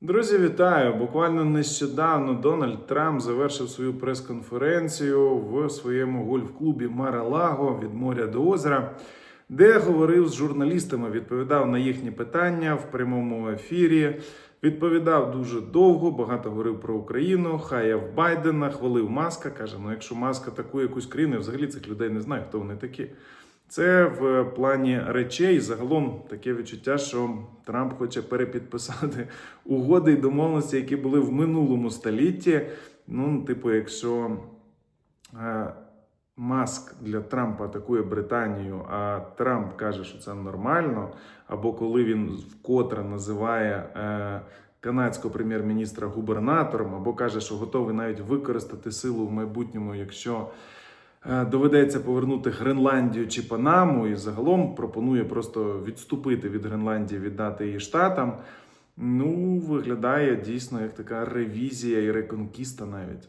Друзі, вітаю! Буквально нещодавно Дональд Трамп завершив свою прес-конференцію в своєму гольф-клубі Мара-Лаго від моря до озера, де говорив з журналістами, відповідав на їхні питання в прямому ефірі. Відповідав дуже довго, багато говорив про Україну, хаяв Байдена, хвалив Маска. каже: ну якщо Маск атакує якусь країну, я взагалі цих людей не знаю, хто вони такі. Це в плані речей. Загалом таке відчуття, що Трамп хоче перепідписати угоди і домовленості, які були в минулому столітті. Ну, типу, якщо е, Маск для Трампа атакує Британію, а Трамп каже, що це нормально, або коли він вкотре називає е, канадського прем'єр-міністра губернатором, або каже, що готовий навіть використати силу в майбутньому, якщо доведеться повернути Гренландію чи Панаму, і загалом пропонує просто відступити від Гренландії, віддати її штатам. Ну, виглядає дійсно як така ревізія і реконкіста навіть.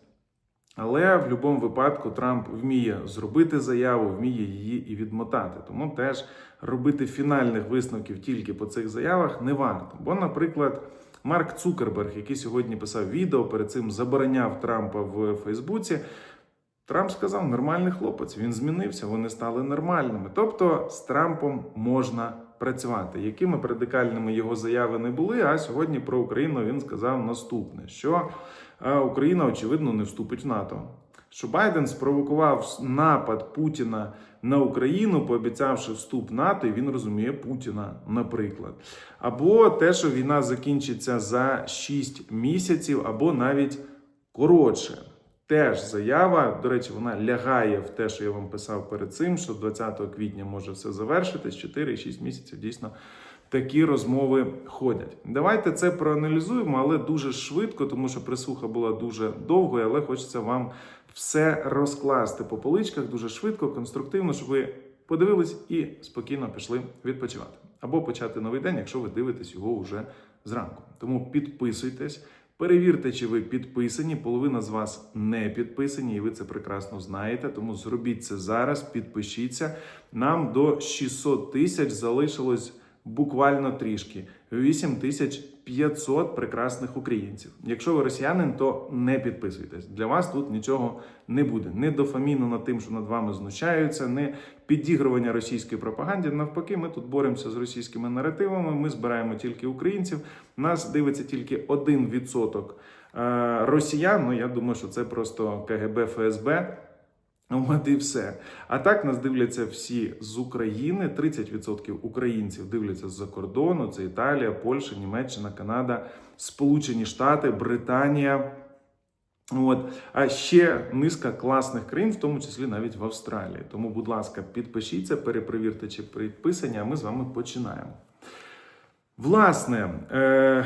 Але в будь-якому випадку Трамп вміє зробити заяву, вміє її і відмотати. Тому теж робити фінальних висновків тільки по цих заявах не варто. Бо, наприклад, Марк Цукерберг, який сьогодні писав відео, перед цим забороняв Трампа в Фейсбуці. Трамп сказав, нормальний хлопець, він змінився, вони стали нормальними. Тобто з Трампом можна працювати. Якими б радикальними його заяви не були, а сьогодні про Україну він сказав наступне: що е, Україна, очевидно, не вступить в НАТО. Що Байден спровокував напад Путіна на Україну, пообіцявши вступ НАТО, і він розуміє Путіна, наприклад. Або те, що війна закінчиться за 6 місяців, або навіть коротше. Теж заява, до речі, вона лягає в те, що я вам писав перед цим, що 20 квітня може все завершитись, 4-6 місяців дійсно такі розмови ходять. Давайте це проаналізуємо, але дуже швидко, тому що прислуха була дуже довгою, але хочеться вам все розкласти по поличках дуже швидко, конструктивно, щоб ви подивились і спокійно пішли відпочивати. Або почати новий день, якщо ви дивитесь його вже зранку. Тому підписуйтесь. Перевірте, чи ви підписані. Половина з вас не підписані, і ви це прекрасно знаєте. Тому зробіть це зараз, підпишіться. Нам до 600 тисяч залишилось буквально трішки. 8500 прекрасних українців. Якщо ви росіянин, то не підписуйтесь. Для вас тут нічого не буде. Не дофаміну над тим, що над вами знущаються, не підігрування російської пропаганді. Навпаки, ми тут боремося з російськими наративами. Ми збираємо тільки українців. Нас дивиться тільки 1% е, росіян. Ну я думаю, що це просто КГБ ФСБ. От і все. А так нас дивляться всі з України. 30% українців дивляться з-за кордону. Це Італія, Польща, Німеччина, Канада, Сполучені Штати, Британія. От. А ще низка класних країн, в тому числі навіть в Австралії. Тому, будь ласка, підпишіться, перепровірте, чи підписані, а ми з вами починаємо. Власне, е,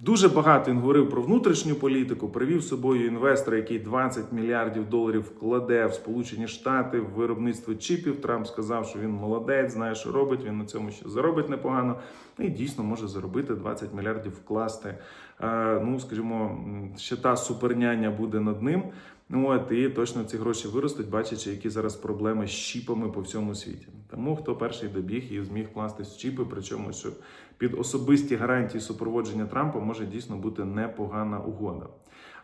дуже багато він говорив про внутрішню політику, привів з собою інвестора, який 20 мільярдів доларів вкладе в Сполучені Штати в виробництво чіпів. Трамп сказав, що він молодець, знає, що робить. Він на цьому ще заробить непогано. І дійсно може заробити 20 мільярдів вкласти. Е, ну, скажімо, ще та суперняння буде над ним. Ну от і точно ці гроші виростуть, бачачи, які зараз проблеми з чіпами по всьому світі. Тому хто перший добіг і зміг класти з чіпи, причому що під особисті гарантії супроводження Трампа може дійсно бути непогана угода.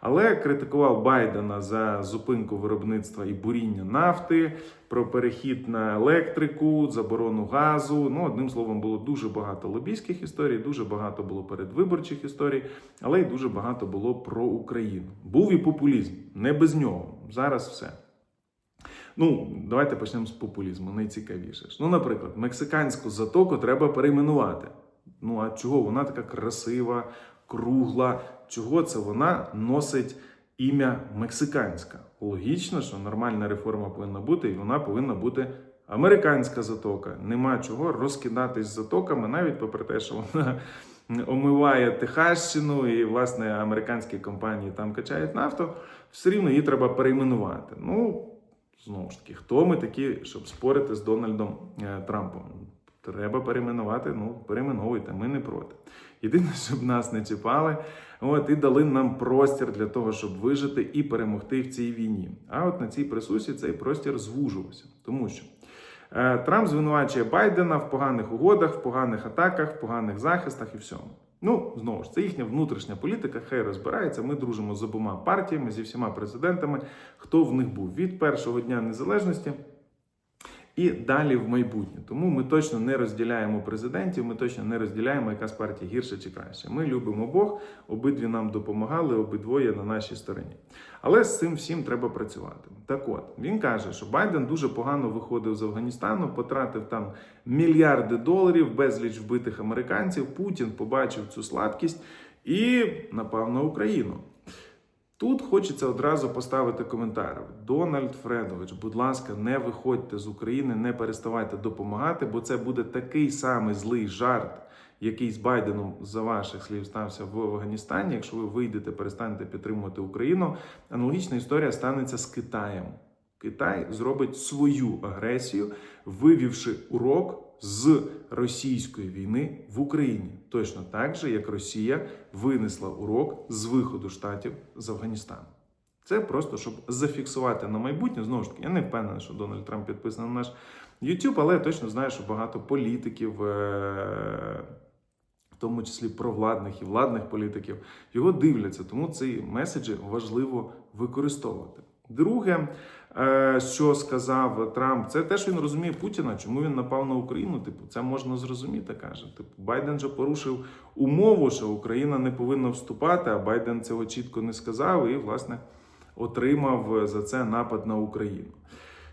Але критикував Байдена за зупинку виробництва і буріння нафти, про перехід на електрику, заборону газу. Ну, одним словом, було дуже багато лобійських історій, дуже багато було передвиборчих історій, але й дуже багато було про Україну. Був і популізм, не без нього. Зараз все. Ну, давайте почнемо з популізму, найцікавіше. ж. Ну, наприклад, мексиканську затоку треба перейменувати. Ну а чого вона така красива, кругла? Чого це вона носить ім'я мексиканська? Логічно, що нормальна реформа повинна бути, і вона повинна бути американська затока. Нема чого розкидатись затоками, навіть попри те, що вона омиває Техащину, і власне американські компанії там качають нафту, все рівно її треба перейменувати. Ну. Знову ж таки, хто ми такі, щоб спорити з Дональдом е, Трампом? Треба перейменувати, ну перейменовуйте, ми не проти. Єдине, щоб нас не чіпали, от і дали нам простір для того, щоб вижити і перемогти в цій війні. А от на цій присусі цей простір звужувався, тому що е, Трамп звинувачує Байдена в поганих угодах, в поганих атаках, в поганих захистах і всьому. Ну, знову ж, це їхня внутрішня політика, хай розбирається. Ми дружимо з обома партіями, зі всіма президентами, хто в них був від першого дня незалежності і далі в майбутнє. Тому ми точно не розділяємо президентів, ми точно не розділяємо, яка з партій гірше чи краще. Ми любимо Бог, обидві нам допомагали, обидвоє на нашій стороні. Але з цим всім треба працювати. Так от він каже, що Байден дуже погано виходив з Афганістану, потратив там мільярди доларів, безліч вбитих американців. Путін побачив цю слабкість і напав на Україну. Тут хочеться одразу поставити коментар. Дональд Фредович, будь ласка, не виходьте з України, не переставайте допомагати, бо це буде такий самий злий жарт, який з Байденом, за ваших слів, стався в Афганістані. Якщо ви вийдете, перестанете підтримувати Україну, аналогічна історія станеться з Китаєм. Китай зробить свою агресію, вивівши урок з російської війни в Україні, точно так же, як Росія винесла урок з виходу штатів з Афганістану. Це просто щоб зафіксувати на майбутнє. Знову ж таки, я не впевнений, що Дональд Трамп підписаний на наш YouTube, але я точно знаю, що багато політиків, е- в тому числі провладних і владних політиків, його дивляться. Тому ці меседжі важливо використовувати. Друге, е, що сказав Трамп, це те, що він розуміє Путіна, чому він напав на Україну. Типу, це можна зрозуміти. каже. Типу, Байден же порушив умову, що Україна не повинна вступати, а Байден цього чітко не сказав і, власне, отримав за це напад на Україну.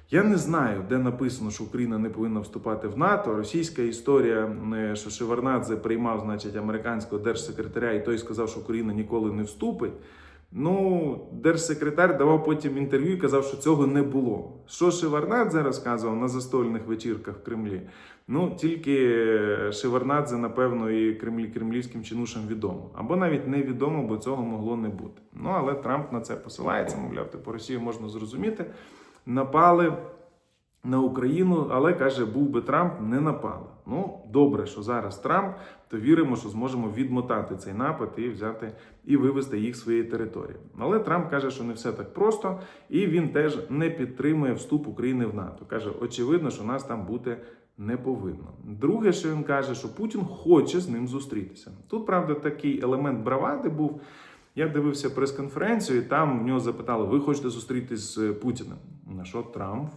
Я не знаю, де написано, що Україна не повинна вступати в НАТО. Російська історія, е, що Шеварнадзе приймав, значить, американського держсекретаря, і той сказав, що Україна ніколи не вступить. Ну, держсекретар давав потім інтерв'ю і казав, що цього не було. Що Шеварнадзе розказував на застольних вечірках в Кремлі? Ну, тільки Шеварнадзе, напевно, і кремлі, кремлівським чинушам відомо. Або навіть невідомо, бо цього могло не бути. Ну, але Трамп на це посилається, мовляв, типу Росію можна зрозуміти. Напали на Україну, але каже, був би Трамп, не напали. Ну, добре, що зараз Трамп, то віримо, що зможемо відмотати цей напад і взяти і вивести їх з своєї території. Але Трамп каже, що не все так просто, і він теж не підтримує вступ України в НАТО. каже, очевидно, що нас там бути не повинно. Друге, що він каже, що Путін хоче з ним зустрітися. Тут, правда, такий елемент бравади був. Я дивився прес-конференцію, і там в нього запитали: ви хочете зустрітись з Путіним? На що Трамп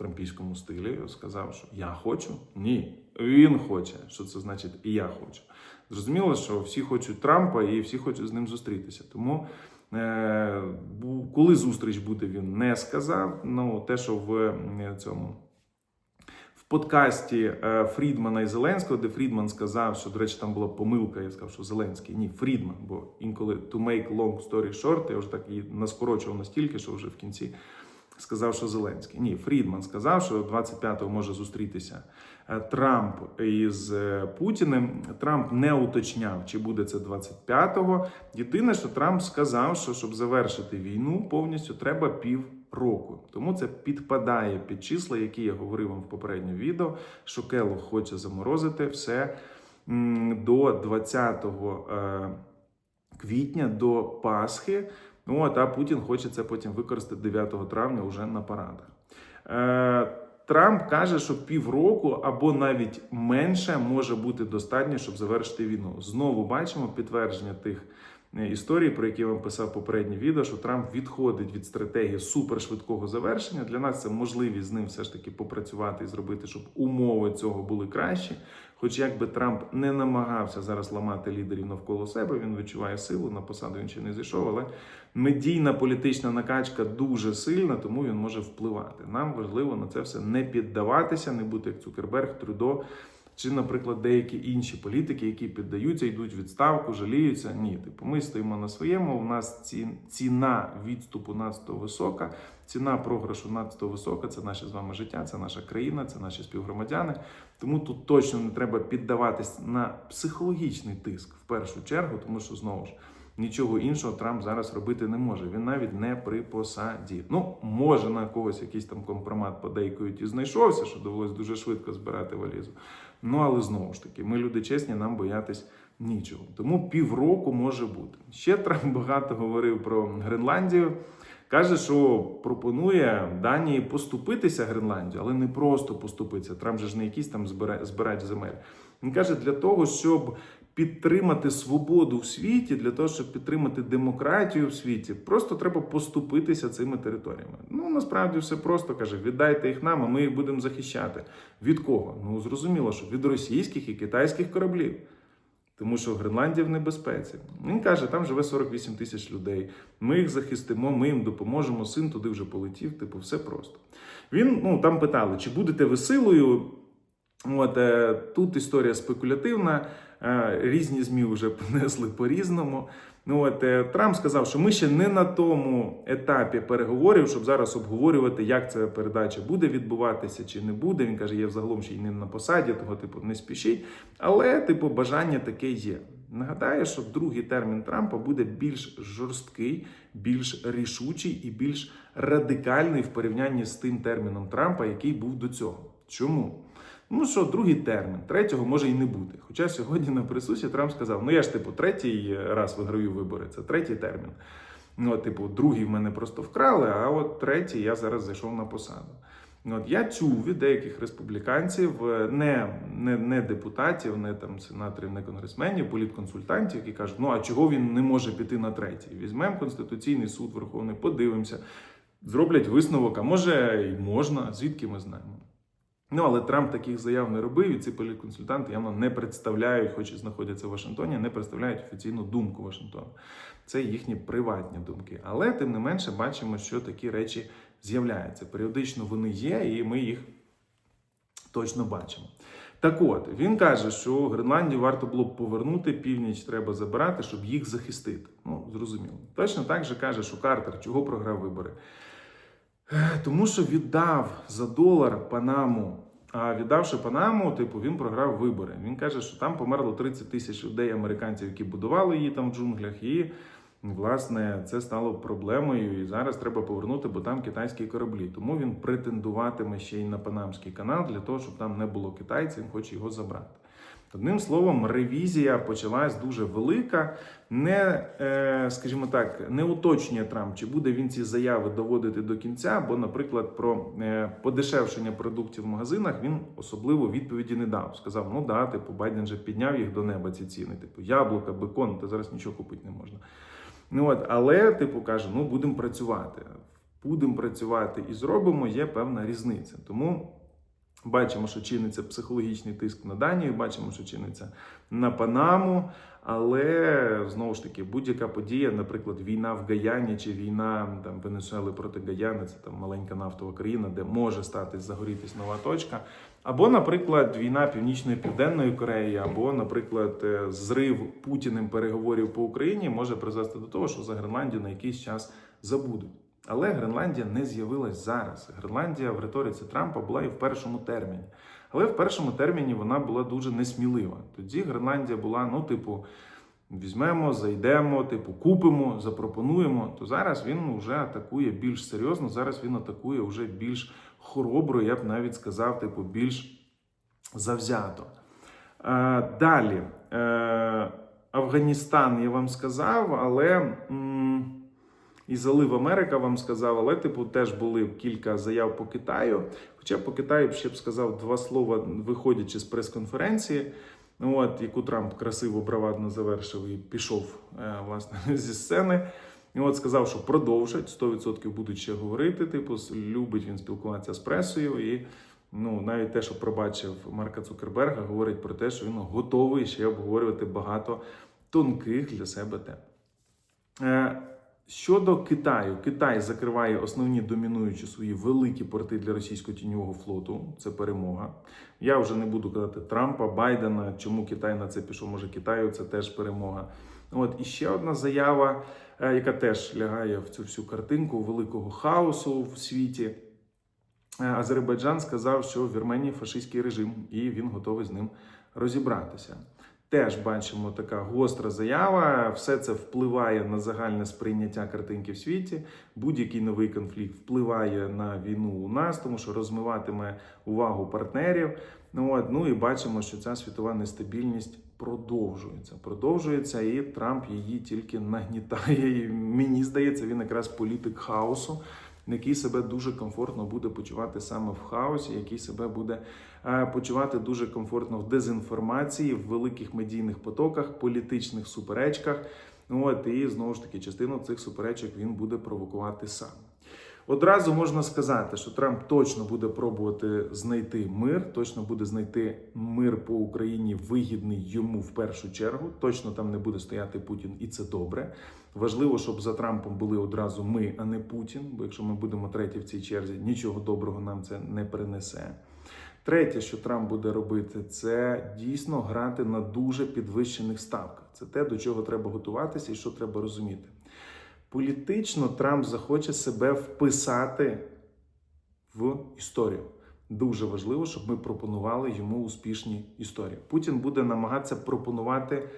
трампійському стилі сказав, що я хочу? Ні, він хоче. Що це значить і я хочу. Зрозуміло, що всі хочуть Трампа і всі хочуть з ним зустрітися. Тому е, коли зустріч буде, він не сказав. Ну, те, що в е, цьому. Подкасті е, Фрідмана і Зеленського, де Фрідман сказав, що, до речі, там була помилка, я сказав, що Зеленський. Ні, Фрідман, бо інколи to make long story short, я вже так її наскорочував настільки, що вже в кінці сказав, що Зеленський. Ні, Фрідман сказав, що 25-го може зустрітися е, Трамп із е, Путіним. Трамп не уточняв, чи буде це 25-го. Єдине, що Трамп сказав, що щоб завершити війну повністю треба пів року. Тому це підпадає під числа, які я говорив вам в попередньому відео, що Келлог хоче заморозити все до 20 е, квітня, до Пасхи. Ну, а Путін хоче це потім використати 9 травня уже на парадах. Е, Трамп каже, що півроку або навіть менше може бути достатньо, щоб завершити війну. Знову бачимо підтвердження тих е, історій, про які я вам писав попереднє відео, що Трамп відходить від стратегії супершвидкого завершення. Для нас це можливість з ним все ж таки попрацювати і зробити, щоб умови цього були кращі. Хоч як би Трамп не намагався зараз ламати лідерів навколо себе, він відчуває силу на посаду. Він ще не зійшов, але медійна політична накачка дуже сильна, тому він може впливати. Нам важливо на це все не піддаватися, не бути як Цукерберг, Трюдо. Чи, наприклад, деякі інші політики, які піддаються, йдуть відставку, жаліються. Ні, типу, ми стоїмо на своєму. У нас ці, ціна відступу надто висока, ціна програшу надто висока. Це наше з вами життя, це наша країна, це наші співгромадяни. Тому тут точно не треба піддаватись на психологічний тиск в першу чергу, тому що знову ж. Нічого іншого Трамп зараз робити не може. Він навіть не при посаді. Ну, може на когось якийсь там компромат подейкують і знайшовся, що довелось дуже швидко збирати валізу. Ну але знову ж таки, ми люди чесні, нам боятись нічого. Тому півроку може бути. Ще Трамп багато говорив про Гренландію. Каже, що пропонує Данії поступитися Гренландію, але не просто поступитися. Трамп же ж не якісь там збира- збирач земель. Він каже, для того, щоб підтримати свободу в світі, для того, щоб підтримати демократію в світі, просто треба поступитися цими територіями. Ну насправді все просто каже: віддайте їх нам, а ми їх будемо захищати. Від кого? Ну зрозуміло, що від російських і китайських кораблів. Тому що Гренландія в небезпеці. Він каже, там живе 48 тисяч людей. Ми їх захистимо, ми їм допоможемо. Син туди вже полетів. Типу, все просто. Він ну там питали, чи будете ви силою? От е, тут історія спекулятивна. Е, різні змі вже понесли по-різному. Ну от е, Трамп сказав, що ми ще не на тому етапі переговорів, щоб зараз обговорювати, як ця передача буде відбуватися чи не буде. Він каже, я взагалом ще й не на посаді, того типу не спішіть. Але, типу, бажання таке є. Нагадаю, що другий термін Трампа буде більш жорсткий, більш рішучий і більш радикальний в порівнянні з тим терміном Трампа, який був до цього. Чому? Ну що, другий термін, третього може і не бути. Хоча сьогодні на присусі Трамп сказав: ну я ж типу третій раз виграю вибори, це третій термін. Ну, типу, другий в мене просто вкрали, а от третій я зараз зайшов на посаду. Ну, От я чув від деяких республіканців, е, не, не, не депутатів, не там сенаторів, не конгресменів, політконсультантів, які кажуть, ну а чого він не може піти на третій? Візьмемо Конституційний суд Верховний, подивимося, зроблять висновок, а може і можна, звідки ми знаємо. Ну, але Трамп таких заяв не робив, і ці політконсультанти явно не представляють, хоч і знаходяться в Вашингтоні, не представляють офіційну думку Вашингтона. Це їхні приватні думки. Але тим не менше бачимо, що такі речі з'являються. Періодично вони є, і ми їх точно бачимо. Так от, він каже, що Гренландію варто було б повернути, північ треба забирати, щоб їх захистити. Ну, зрозуміло. Точно так же каже, що Картер чого програв вибори. Тому що віддав за долар Панаму. А віддавши Панаму, типу, він програв вибори. Він каже, що там померло 30 тисяч людей, американців, які будували її там в джунглях, і власне це стало проблемою. І зараз треба повернути, бо там китайські кораблі. Тому він претендуватиме ще й на Панамський канал для того, щоб там не було китайців, він хоче його забрати. Одним словом, ревізія почалась дуже велика. Не, е, скажімо так, не уточнює Трамп, чи буде він ці заяви доводити до кінця, бо, наприклад, про е, подешевшення продуктів в магазинах він особливо відповіді не дав. Сказав: ну да, типу, Байден же підняв їх до неба ці ціни, типу яблука, бекон, та зараз нічого купити не можна. Ну от, але, типу, каже, ну будемо працювати. Будемо працювати і зробимо, є певна різниця. Тому. Бачимо, що чиниться психологічний тиск на Данію, бачимо, що чиниться на Панаму. Але знову ж таки, будь-яка подія, наприклад, війна в Гаяні чи війна там Венесуели проти Гаяни, це там маленька нафтова країна, де може стати загорітись нова точка. Або, наприклад, війна Північної Південної Кореї, або, наприклад, е, зрив Путіним переговорів по Україні може призвести до того, що за Гренландію на якийсь час забудуть. Але Гренландія не з'явилась зараз. Гренландія в риториці Трампа була і в першому терміні. Але в першому терміні вона була дуже несмілива. Тоді Гренландія була, ну, типу, візьмемо, зайдемо, типу, купимо, запропонуємо. То зараз він вже атакує більш серйозно. Зараз він атакує вже більш хоробро, я б навіть сказав, типу, більш завзято. Е, далі. Е, Афганістан я вам сказав, але. М і залив Америка вам сказав, але типу теж були кілька заяв по Китаю. Хоча по Китаю ще б сказав два слова, виходячи з прес-конференції, от яку Трамп красиво бравадно завершив і пішов е, власне зі сцени. І от сказав, що продовжать 100% будуть ще говорити. Типу, любить він спілкуватися з пресою. І ну навіть те, що пробачив Марка Цукерберга, говорить про те, що він готовий ще обговорювати багато тонких для себе тем. Щодо Китаю, Китай закриває основні домінуючі свої великі порти для російського тіньового флоту. Це перемога. Я вже не буду казати Трампа, Байдена. Чому Китай на це пішов? Може Китаю це теж перемога. От і ще одна заява, е, яка теж лягає в цю всю картинку великого хаосу в світі. Е, Азербайджан сказав, що в Вірменії фашистський режим, і він готовий з ним розібратися. Теж бачимо така гостра заява. Все це впливає на загальне сприйняття картинки в світі. Будь-який новий конфлікт впливає на війну у нас, тому що розмиватиме увагу партнерів. Ну от ну і бачимо, що ця світова нестабільність продовжується. Продовжується, і Трамп її тільки нагнітає. І Мені здається, він якраз політик хаосу. Який себе дуже комфортно буде почувати саме в хаосі, який себе буде е, почувати дуже комфортно в дезінформації, в великих медійних потоках, політичних суперечках. От і знову ж таки, частину цих суперечок він буде провокувати сам. Одразу можна сказати, що Трамп точно буде пробувати знайти мир, точно буде знайти мир по Україні вигідний йому в першу чергу. Точно там не буде стояти Путін, і це добре. Важливо, щоб за Трампом були одразу ми, а не Путін. Бо якщо ми будемо треті в цій черзі, нічого доброго нам це не принесе. Третє, що Трамп буде робити, це дійсно грати на дуже підвищених ставках. Це те, до чого треба готуватися і що треба розуміти. Політично Трамп захоче себе вписати в історію. Дуже важливо, щоб ми пропонували йому успішні історії. Путін буде намагатися пропонувати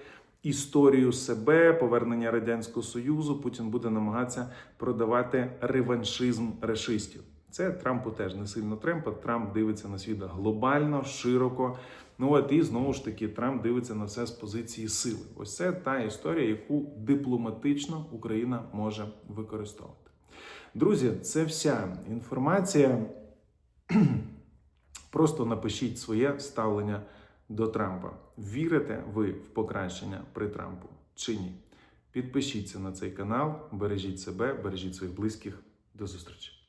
історію себе, повернення радянського союзу. Путін буде намагатися продавати реваншизм решистів. Це Трампу теж не сильно тремпа. Трамп дивиться на світ глобально, широко. Ну от і знову ж таки Трамп дивиться на все з позиції сили. Ось це та історія, яку дипломатично Україна може використовувати. Друзі, це вся інформація. Просто напишіть своє ставлення до Трампа. Вірите ви в покращення при Трампу чи ні? Підпишіться на цей канал, бережіть себе, бережіть своїх близьких. До зустрічі!